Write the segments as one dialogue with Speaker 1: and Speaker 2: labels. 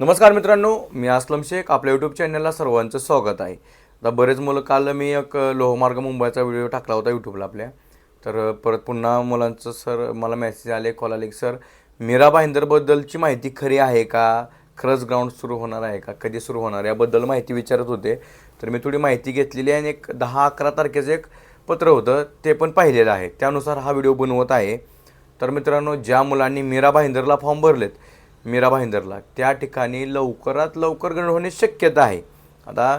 Speaker 1: नमस्कार मित्रांनो मी असलम शेख आपल्या यूट्यूब चॅनलला सर्वांचं स्वागत आहे. आता बरेच मुलं काल मी एक लोहमार्ग मुंबईचा व्हिडिओ टाकला होता यूट्यूबला आपल्या. तर परत पुन्हा मुलांचं सर मला मेसेज आले कॉल आले की सर मीरा भाईंदरबद्दलची माहिती खरी आहे का? खरंच ग्राउंड सुरू होणार आहे का? कधी सुरू होणार? याबद्दल माहिती विचारत होते. तर मी थोडी माहिती घेतलेली आहे आणि एक दहा अकरा तारखेचं एक पत्र होतं ते पण पाहिलेलं आहे. त्यानुसार हा व्हिडिओ बनवत आहे. तर मित्रांनो ज्या मुलांनी मीरा भाईंदरला फॉर्म भरलेत मीरा भाईंदरला. त्या ठिकाणी लवकरात लवकर गण होण्याची शक्यता आहे. आता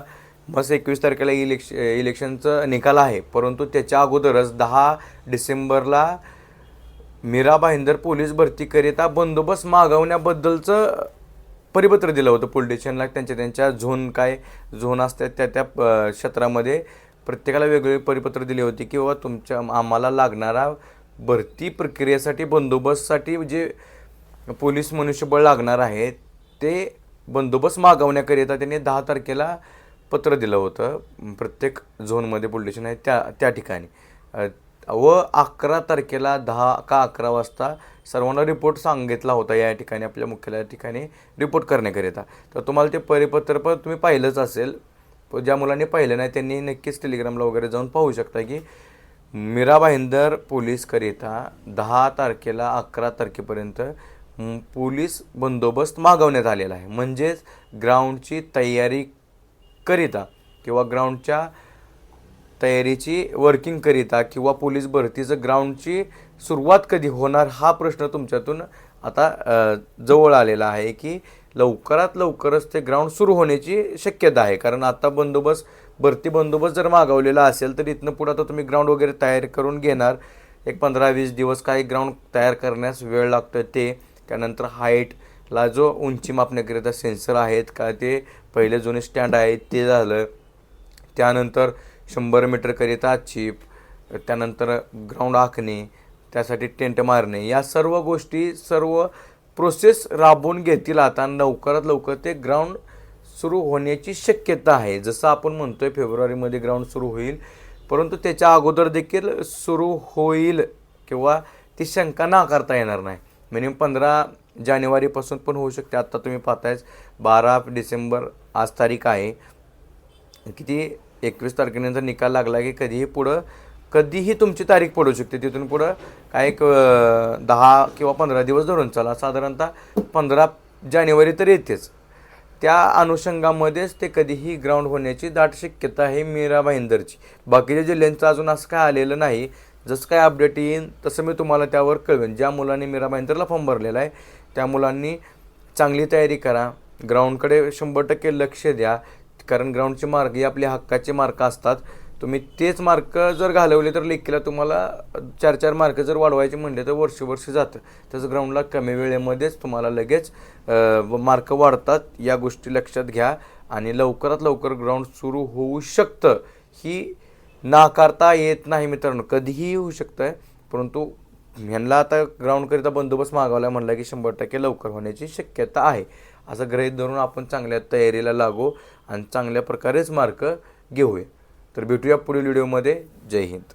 Speaker 1: बस एकवीस तारखेला इलेक्श इलेक्शनचं निकाल आहे. परंतु त्याच्या अगोदरच दहा डिसेंबरला मीरा भाईंदर पोलीस भरतीकरिता बंदोबस्त मागवण्याबद्दलचं परिपत्र दिलं होतं पोलीस स्टेशनला. त्यांच्या त्यांच्या झोन काय झोन असतात त्या त्या क्षेत्रामध्ये प्रत्येकाला वेगवेगळे परिपत्र दिले होते की बाबा तुमच्या आम्हाला लागणारा भरती प्रक्रियेसाठी बंदोबस्तसाठी जे म्हणजे पोलीस मनुष्यबळ लागणार आहे ते बंदोबस्त मागवण्याकरिता त्यांनी दहा तारखेला पत्र दिलं होतं. प्रत्येक झोनमध्ये पोलीस स्टेशन आहे त्या त्या ठिकाणी. व अकरा तारखेला दहा का अकरा वाजता सर्वांना रिपोर्ट सांगितला होता या ठिकाणी आपल्या मुख्यालया ठिकाणी रिपोर्ट करण्याकरिता. तर तुम्हाला ते परिपत्र पण तुम्ही पाहिलंच असेल. ज्या मुलांनी पाहिलं नाही त्यांनी नक्कीच टेलिग्रामला वगैरे जाऊन पाहू शकता की मीरा भाईंदर पोलीसकरिता दहा तारखेला अकरा तारखेपर्यंत पोलीस बंदोबस्त मागवण्यात आलेला आहे. म्हणजेच ग्राउंडची तयारी करिता किंवा ग्राउंडच्या तयारीची वर्किंग करिता किंवा पोलीस भरतीचं ग्राउंडची सुरुवात कधी होणार हा प्रश्न तुमच्यातून आता जवळ आलेला आहे की लवकरात लवकरच ते ग्राउंड सुरू होण्याची शक्यता आहे. कारण आता बंदोबस्त भरती बंदोबस्त जर मागवलेला असेल तर इथनं पुढं आता तुम्ही ग्राउंड वगैरे तयार करून घेणार. एक पंधरा वीस दिवस काही ग्राउंड तयार करण्यास वेळ लागतो ते. त्यानंतर हाईटला जो उंची मापण्याकरिता सेन्सर आहेत का ते पहिले जुने स्टँड आहेत ते झालं. त्यानंतर शंभर मीटरकरिता चिप त्यानंतर ग्राउंड आखणे त्यासाठी टेंट मारणे. या सर्व गोष्टी सर्व प्रोसेस राबवून घेतील आता लवकरात लवकर ते ग्राउंड सुरू होण्याची शक्यता आहे. जसं आपण म्हणतोय फेब्रुवारीमध्ये ग्राउंड सुरू होईल परंतु त्याच्या अगोदर देखील सुरू होईल किंवा ती शंका नाकारता येणार नाही. मिनिमम पंधरा जानेवारीपासून पण होऊ शकते. आत्ता तुम्ही पाहतायच बारा डिसेंबर आज तारीख आहे. किती? एकवीस तारखेनंतर निकाल लागला की कधीही पुढं कधीही तुमची तारीख पडू शकते. तिथून पुढं काय एक दहा किंवा पंधरा दिवस धरून चला. साधारणतः पंधरा जानेवारी तर येतेच. त्या अनुषंगामध्येच ते कधीही ग्राउंड होण्याची दाट शक्यता आहे मीरा भाईंदरची बाकीच्या जिल्ह्यांचं अजून असं काय आलेलं नाही. जसं काय अपडेट येईन तसं मी तुम्हाला त्यावर कळवेन. ज्या मुलांनी मीरा भाईंदरला फॉर्म भरलेला आहे त्या मुलांनी चांगली तयारी करा. ग्राउंडकडे शंभर टक्के लक्ष द्या. कारण ग्राउंडचे मार्क हे आपले हक्काचे मार्क असतात. तुम्ही तेच मार्क जर घालवले तर लेखीला तुम्हाला चार चार मार्क जर वाढवायचे म्हणले तर वर्ष वर्ष जातं. तसं ग्राउंडला कमी वेळेमध्येच तुम्हाला लगेच मार्क वाढतात. या गोष्टी लक्षात घ्या आणि लवकरात लवकर ग्राउंड सुरू होऊ शकतं. ही नाकारता येत नाही मित्रांनो. कधीही होऊ शकतं आहे परंतु ह्यांना आता ग्राउंडकरिता बंदोबस्त मागवला म्हणला की शंभर टक्के लवकर होण्याची शक्यता आहे. असं ग्रहित धरून आपण चांगल्या तयारीला लागू आणि चांगल्या प्रकारेच मार्क घेऊया. तर भेटूया पुढील व्हिडिओमध्ये. जय हिंद.